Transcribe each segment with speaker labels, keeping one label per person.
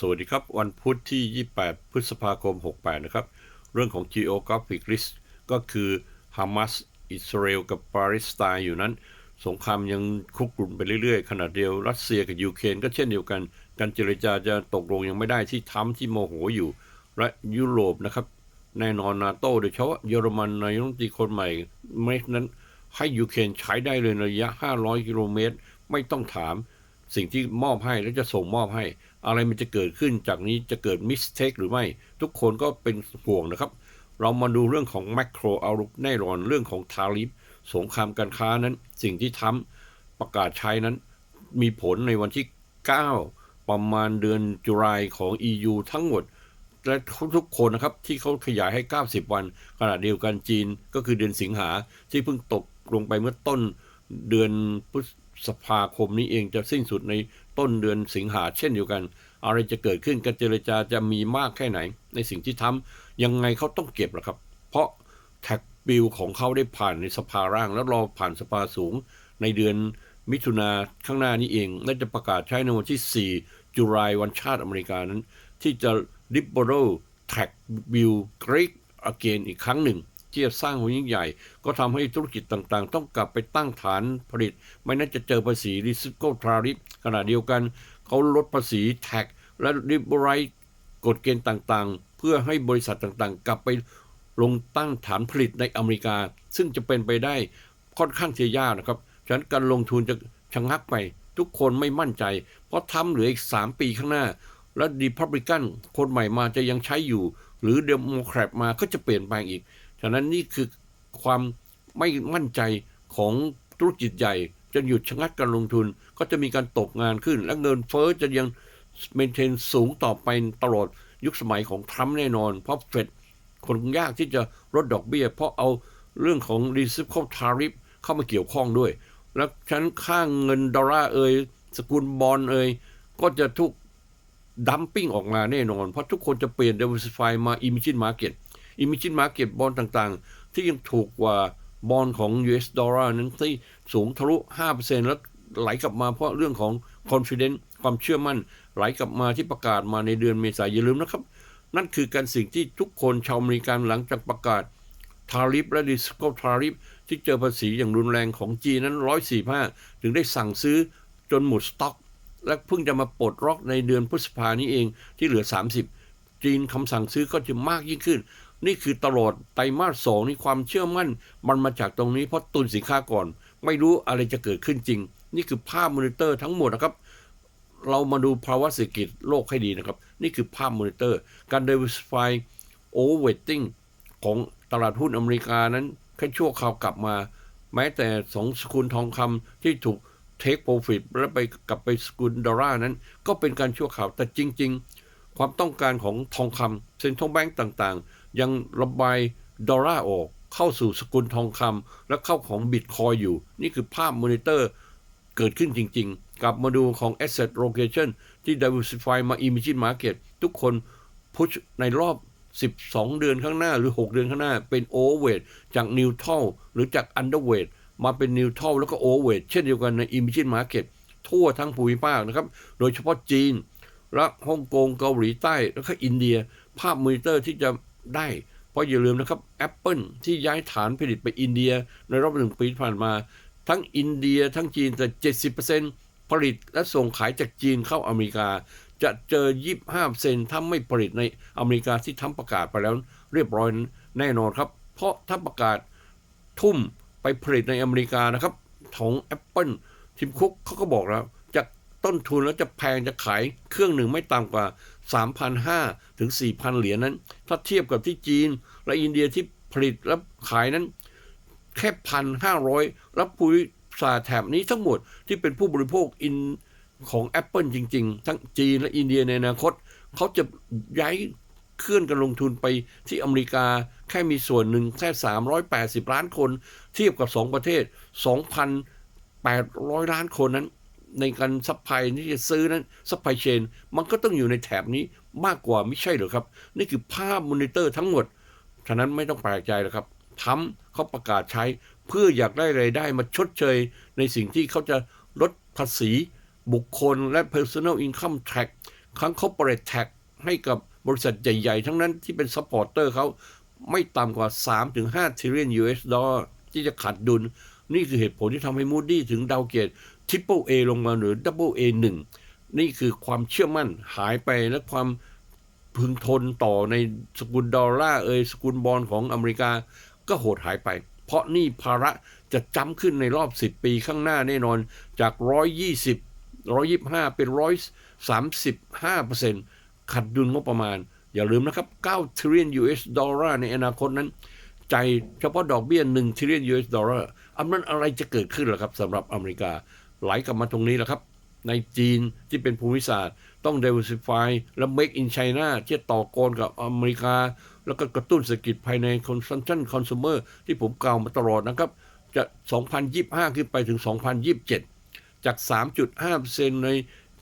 Speaker 1: สวัสดีครับ วันพุธที่ 28 พฤษภาคม 68 นะครับ เรื่องของ geographic risk ก็คือฮามาสอิสราเอลกับปาเลสไตน์อยู่นั้น สงครามยังคุกรุ่นไปเรื่อยๆขนาดเดียวรัสเซียกับยูเครนก็เช่นเดียวกัน การเจรจาจะตกลงยังไม่ได้ที่ทั้มที่โมโหอยู่ และยุโรปนะครับ แน่นอนนาโต้โดยเฉพาะเยอรมันนายรัฐมนตรีคนใหม่ไม่นั้นให้ยูเครนใช้ได้เลยในระยะ 500 กิโลเมตร ไม่ต้องถาม สิ่งที่มอบให้แล้วจะส่งมอบให้ อะไรมันจะเกิดขึ้นจากนี้จะเกิดมิสเทคหรือไม่ ทุกคนก็เป็นห่วงนะครับ เรามาดูเรื่องของแมกโรอาลุกแน่นอนเรื่องของทาริฟสงครามการค้านั้น สิ่งที่ทำประกาศใช้นั้น มีผลในวันที่ 9 ประมาณเดือนจุลายของ EU ทั้งหมด และทุกคนนะครับ ที่เขาขยายให้ 90 วันขณะเดียวกันจีนก็คือเดือนสิงหาที่เพิ่งตกลงไปเมื่อต้นเดือน พฤษภาคมนี้เองจะสิ้นสุดในต้นเดือนสิงหาเช่นเดียวกัน อะไรจะเกิดขึ้นการเจรจาจะมีมากแค่ไหน ในสิ่งที่ทำยังไงเขาต้องเก็บละครับ เพราะแท็กบิลของเขาได้ผ่านในสภาร่าง แล้วรอผ่านสภาสูง ในเดือนมิถุนาข้างหน้านี้เองและจะประกาศใช้ในวันที่ 4 จุลายวันชาติอเมริกานั้น ที่จะ liberal tax bill Great again อีกครั้งหนึ่ง ที่จะสร้างความยิ่งใหญ่ ก็ทำให้ธุรกิจต่างๆ ต้องกลับไปตั้งฐานผลิต ไม่นั้นจะเจอภาษี reciprocal tariff ขณะเดียวกัน เขาลดภาษี tax และ liberalize กฎเกณฑ์ต่างๆ เพื่อให้บริษัทต่างๆ กลับไปลงตั้งฐานผลิตในอเมริกา ซึ่งจะเป็นไปได้ค่อนข้างที่ยากนะครับฉะนั้นการลงทุนจะชะงักไป ทุกคนไม่มั่นใจ เพราะทำเหลืออีก 3 ปีข้างหน้า และดีพับลิกันคนใหม่มาจะยังใช้อยู่ หรือเดโมแครตมาก็จะเปลี่ยนแปลงอีก ฉะนั้นนี่คือความไม่มั่นใจของธุรกิจใหญ่จะหยุดชะงักการลงทุนก็จะมีการตกงานขึ้น และเงินเฟ้อจะยังเมนเทนสูงต่อไปตลอดยุคสมัยของทรัมป์แน่นอน เพราะเฟดคนยากที่จะลดดอกเบี้ย เพราะเอาเรื่องของ reciprocal tariff เข้ามาเกี่ยวข้องด้วย แล้วฉะนั้นค่างเงินดอลลาร์เอยสกุลบอลเอยก็จะทุกดัมปิ้งออกมาแน่นอน เพราะทุกคนจะเปลี่ยน diversify มา emerging market emerging market บอลต่างๆ ที่ยังถูกกว่าบอลของ US ดอลลาร์นั้นที่สูงทะลุ 5%แล้วไหลกลับมาเพราะเรื่องของ confidence ความเชื่อมั่น ไหลกลับมาที่ประกาศมาในเดือนเมษายนอย่าลืมนะครับ นั่นคือการสิ่งที่ทุกคนชาวอเมริกันหลังจากประกาศทาริฟและดิสโกทาริฟที่เจอภาษีอย่างรุนแรงของจีนนั้น 145 ถึงได้สั่งซื้อจนหมดสต็อก และเพิ่งจะมาปลดล็อกในเดือนพฤษภานี้เองที่เหลือ 30 จีนคำสั่งซื้อก็จะมากยิ่งขึ้น นี่คือตลอดไตรมาสสองนี่ความเชื่อมั่น มันมาจากตรงนี้เพราะตุนสินค้าก่อน ไม่รู้อะไรจะเกิดขึ้นจริง นี่คือภาพมอนิเตอร์ทั้งหมดนะครับ เรามาดูภาวะเศรษฐกิจโลกให้ดีนะครับ นี่คือภาพมอนิเตอร์ การ diversify overweighting ของตลาดหุ้นอเมริกานั้นแค่ชั่วคราวกลับมา แม้แต่สองสกุลทองคำที่ถูก take profit แล้วไปกลับไปสกุลดอลลาร์นั้น ก็เป็นการชั่วคราวแต่จริง ๆ ความต้องการของทองคำเซ็นทรัลแบงก์ต่างๆ ยังระบายดอลลาร์ออก เข้าสู่สกุลทองคำและเข้าของบิตคอยอยู่ นี่คือภาพมอนิเตอร์เกิดขึ้นจริง ๆกลับมาดูของ asset location ที่ diversify มา emerging market ทุกคนพุชในรอบ 12 เดือนข้างหน้าหรือ 6 เดือนข้างหน้า เป็น overweight จาก neutral หรือจาก underweight มาเป็น neutral แล้วก็ overweight เช่นเดียวกันใน emerging market ทั่วทั้งภูมิภาคนะครับ โดยเฉพาะจีนและฮ่องกงเกาหลีใต้ แล้วก็อินเดีย ภาพมอนิเตอร์ที่จะ ได้ เพราะอย่าลืมนะครับ Apple ที่ย้ายฐานผลิตไปอินเดีย ในรอบหนึ่งปีที่ผ่านมา ทั้งอินเดียทั้งจีนแต่ 70%ผลิตและส่งขายจากจีนเข้าอเมริกา จะเจอ 25เซนถ้าไม่ผลิตในอเมริกาที่ทำประกาศไปแล้วเรียบร้อยแน่นอนครับ เพราะถ้าประกาศทุ่มไปผลิตในอเมริกานะครับของ Apple ทิมคุกเขาก็บอกแล้ว ต้นทุนแล้วจะแพงจะขายเครื่องหนึ่งไม่ต่ำกว่า 3,500 ถึง 4,000 เหรียญนั้น ถ้าเทียบกับที่จีน และอินเดียที่ผลิตและขายนั้น แค่พันห้าร้อยแล้วผู้สาแถบนี้ทั้งหมดที่เป็นผู้บริโภคอินของ Apple จริง ๆ ทั้งจีนและอินเดียในอนาคต เขาจะย้ายเคลื่อนการลงทุนไปที่อเมริกาแค่มีส่วนหนึ่งแค่ 380 ล้านคน เทียบกับ 2 ประเทศ 2,800 ล้านคนนั้น ในการซัพพลายที่จะซื้อนั้นซัพพลายเชนมันก็ต้องอยู่ในแถบนี้มากกว่าไม่ใช่หรอครับ นี่คือภาพมอนิเตอร์ทั้งหมด ฉะนั้นไม่ต้องแปลกใจหรอกครับทำเขาประกาศใช้เพื่ออยากได้ไรายได้มาชดเชย ในสิ่งที่เขาจะลดภาษีบุคคลและ personal income tax ครั้ง corporate tax ให้กับบริษัทใหญ่ ๆ ทั้งนั้นที่เป็น supporter เขาไม่ต่ำกว่า 3-5 trillion US ดอลลาร์ที่จะขาดดุล นี่คือเหตุผลที่ทำให้ Moody ถึงดาวเกต Triple A ลเอลงมาหรือ Double A 1นี่คือความเชื่อมั่นหายไปและความพึงทนต่อในสกุลดอลลาร์เอยสกุลบอลของอเมริกาก็โหดหายไป เพราะนี่ภาระจะจำขึ้นในรอบ 10 ปีข้างหน้าแน่นอนจาก 120 125 เป็น 135เปอร์เซ็นต์ขัดดุลงบประมาณ อย่าลืมนะครับ9 trillion US ดอลลาร์ในอนาคตนั้น ใจเฉพาะดอกเบี้ย1 trillion US ดอลลาร์อันนั้นอะไรจะเกิดขึ้นล่ะครับสำหรับอเมริกาไหลกลับมาตรงนี้แหละครับ ในจีนที่เป็นภูมิศาสตร์ ต้อง diversify และ make in China ที่ต่อกรกับอเมริกา แล้วก็กระตุ้นเศรษฐกิจภายใน consumption consumer ที่ผมกล่าวมาตลอดนะครับ จะ 2025 ขึ้นไปถึง 2027 จาก 3.5%ใน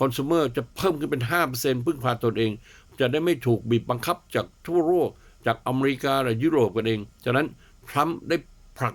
Speaker 1: consumer จะเพิ่มขึ้นเป็น 5%พึ่งพาตนเอง จะได้ไม่ถูกบีบบังคับจากทั่วโลก จากอเมริกาหรือยุโรปกันเองฉะนั้นทรัมป์ได้ผลัก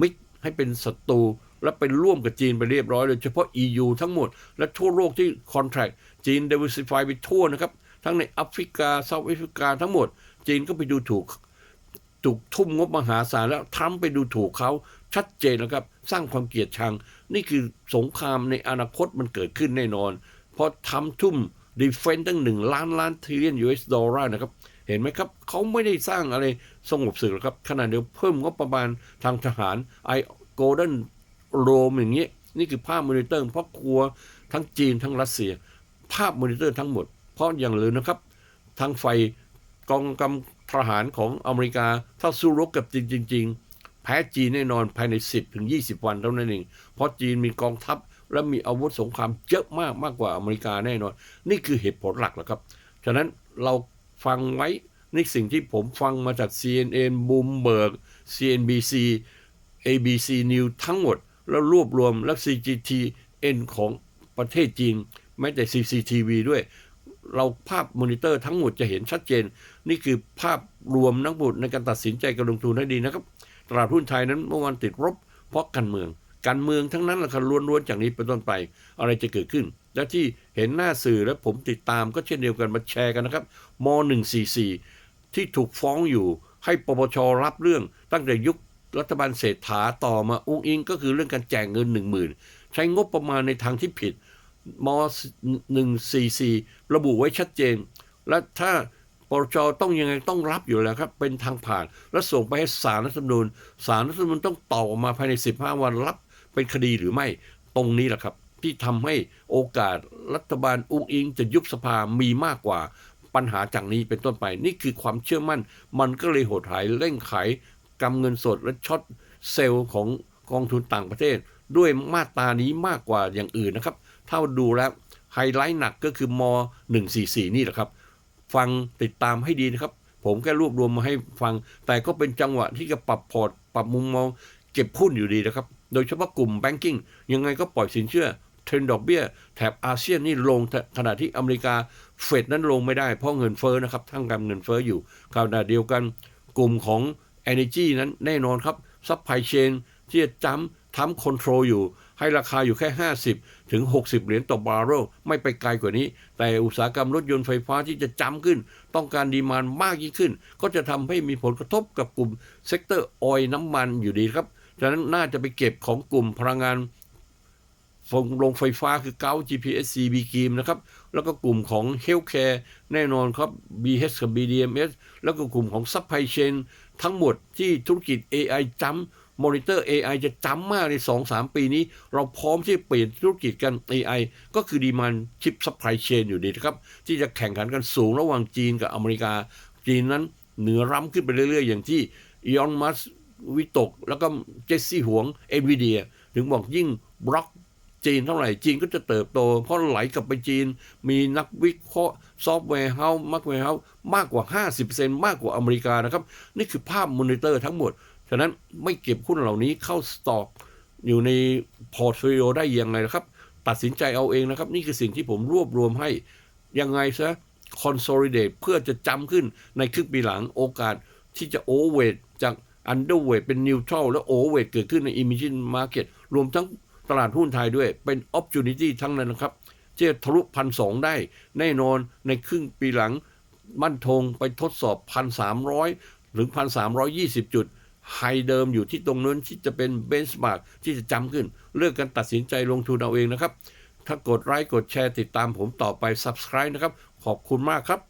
Speaker 1: มิกให้เป็นศัตรูและเป็นร่วมกับจีนไปเรียบร้อยเลยเฉพาะ EU ทั้งหมด และทั่วโลกที่คอนแท c t จีน diversify ไปทั่วนะครับ ทั้งในแอฟริกาเซาท์แอฟริกาทั้งหมด จีนก็ไปดูถูก ถูกทุ่มงบมหาศาลแล้วทรัมป์ไปดูถูกเขาชัดเจนนะครับ สร้างความเกลียดชัง นี่คือสงครามในอนาคตมันเกิดขึ้นแน่นอน เพราะทำทุ่มดีเฟนต์ตั้งหนึ่งล้านล้านทริลเลียน US ดอลลาร์นะครับ ห็นไหมครับเขาไม่ได้สร้างอะไรสงบศึกหรอกครับขนาดเดียวเพิ่มงบประมาณทางทหารไอโกลเด้นโรมอย่างนี้นี่คือภาพมอนิเตอร์เพราะกลัวทั้งจีนทั้งรัสเซีย ภาพมอนิเตอร์ทั้งหมด เพราะอย่างลืมนะครับ ทางไฟกองกำทหารของอเมริกา ถ้าสู้รบกับจีนจริง ๆ แพ้จีนแน่นอนภายใน 10ถึง20 วันเท่านั้นเอง เพราะจีนมีกองทัพและมีอาวุธสงครามเยอะมากมากกว่าอเมริกาแน่นอน นี่คือเหตุผลหลักแหละครับ ฉะนั้นเรา ฟังไว้ในสิ่งที่ผมฟังมาจาก CNN Bloomberg CNBC ABC News ทั้งหมด แล้วรวบรวมและ CGTN ของประเทศจีนแม้แต่ CCTV ด้วย เราภาพมอนิเตอร์ทั้งหมดจะเห็นชัดเจน นี่คือภาพรวมนักบุตรในการตัดสินใจการลงทุนให้ดีนะครับ ตลาดหุ้นไทยนั้นเมื่อวันติดลบเพราะการเมือง การเมืองทั้งนั้นแหละครับล้วนๆจากนี้เป็นต้นไป อะไรจะเกิดขึ้น และที่เห็นหน้าสื่อและผมติดตามก็เช่นเดียวกันมาแชร์กันนะครับม .144 ที่ถูกฟ้องอยู่ ให้ปปชรับเรื่องตั้งแต่ยุครัฐบาลเศรษฐาต่อมาอุ้งอิงก็คือเรื่องการแจกเงิน 1 0,000 ใช้งบประมาณในทางที่ผิดม 144 ระบุไว้ชัดเจน และถ้าปปชต้องยังไงต้องรับอยู่แล้วครับ เป็นทางผ่าน แล้วส่งไปให้ศาลรัฐธรรมนูญศาลรัฐธรรมนูญต้องตอบออกมาภายใน 15 วันรับ เป็นคดีหรือไม่ตรงนี้แหละครับ ที่ทำให้โอกาสรัฐบาลอุ้งอิงจะยุบสภามีมากกว่าปัญหาจากนี้เป็นต้นไป นี่คือความเชื่อมั่น มันก็เลยหดหายเร่งขายกำเงินสดและช็อตเซลล์ของกองทุนต่างประเทศ ด้วยมาตรานี้มากกว่าอย่างอื่นนะครับถ้าดูแล้วไฮไลท์หนักก็คือม 144 นี่แหละครับ ฟังติดตามให้ดีนะครับ ผมแค่รวบรวมมาให้ฟัง แต่ก็เป็นจังหวะที่จะปรับพอร์ต ปรับมุมมอง เก็บหุ้นอยู่ดีนะครับ โดยเฉพาะกลุ่มแบงกิ้งยังไงก็ปล่อยสินเชื่อเทรนด์ดอกเบี้ยแถบอาเซียนนี่ลงขณะที่อเมริกาเฟดนั้นลงไม่ได้เพราะเงินเฟ้อนะครับทั้งการเงินเฟ้ออยู่ขณะเดียวกันกลุ่มของ Energy นั้นแน่นอนครับซัพพลายเชนที่จะจำทำคอนโทรลอยู่ ให้ราคาอยู่แค่ 50 ถึง 60 เหรียญต่อบาร์เรลไม่ไปไกลกว่านี้ แต่อุตสาหกรรมรถยนต์ไฟฟ้าที่จะจำขึ้น ต้องการดีมานมากยิ่งขึ้น ก็จะทำให้มีผลกระทบกับกลุ่มเซกเตอร์ออยน้ำมันอยู่ดีครับ ฉะนั้นน่าจะไปเก็บของกลุ่มพลังงานฟงโรงไฟฟ้าคือเกา GPSC B กีมนะครับ แล้วก็กลุ่มของ Healthcare แน่นอนครับ BH กับ BDMS แล้วก็กลุ่มของ Supply Chain ทั้งหมดที่ธุรกิจ AI จำมอนิเตอร์ AI จะจำมากใน 2-3 ปีนี้ เราพร้อมที่จะเปลี่ยนธุรกิจกัน AI ก็คือดีมันชิป Supply Chain อยู่ดีนะครับ ที่จะแข่งขันกันสูงระหว่างจีนกับอเมริกา จีนนั้นเหนือล้ำขึ้นไปเรื่อยๆ อย่างที่อีออนมัส วิตก แล้วก็เจสซี่หวงเอ็นวีเดียถึงบอกยิ่งบล็อกจีนเท่าไหร่จีนก็จะเติบโต เพราะไหลกลับไปจีน มีนักวิเคราะห์ซอฟต์แวร์เฮาส์มักแวร์เฮาส์มากกว่า 50%มากกว่าอเมริกานะครับ นี่คือภาพมอนิเตอร์ทั้งหมด ฉะนั้นไม่เก็บหุ้นเหล่านี้เข้าสต็อกอยู่ในพอร์ตโฟลิโอได้ยังไงนะครับ ตัดสินใจเอาเองนะครับ นี่คือสิ่งที่ผมรวบรวมให้ยังไงซะ consolidate เพื่อจะจำขึ้นในครึ่งปีหลังโอกาสที่จะ overweight จาก underweight เป็น neutral และ overweight เกิดขึ้นใน emerging market รวมทั้งตลาดหุ้นไทยด้วยเป็น opportunity ทั้งนั้นนะครับจะทะลุพันสองได้แน่นอนในครึ่งปีหลังมั่นทงไปทดสอบ1,300ถึง1,320จุดไฮเดิมอยู่ที่ตรงนั้นที่จะเป็นเบนช์มาร์กที่จะจำขึ้น เลือกกันตัดสินใจลงทุนเอาเองนะครับ ถ้ากดไลค์กดแชร์ติดตามผมต่อไป Subscribe นะครับ ขอบคุณมากครับ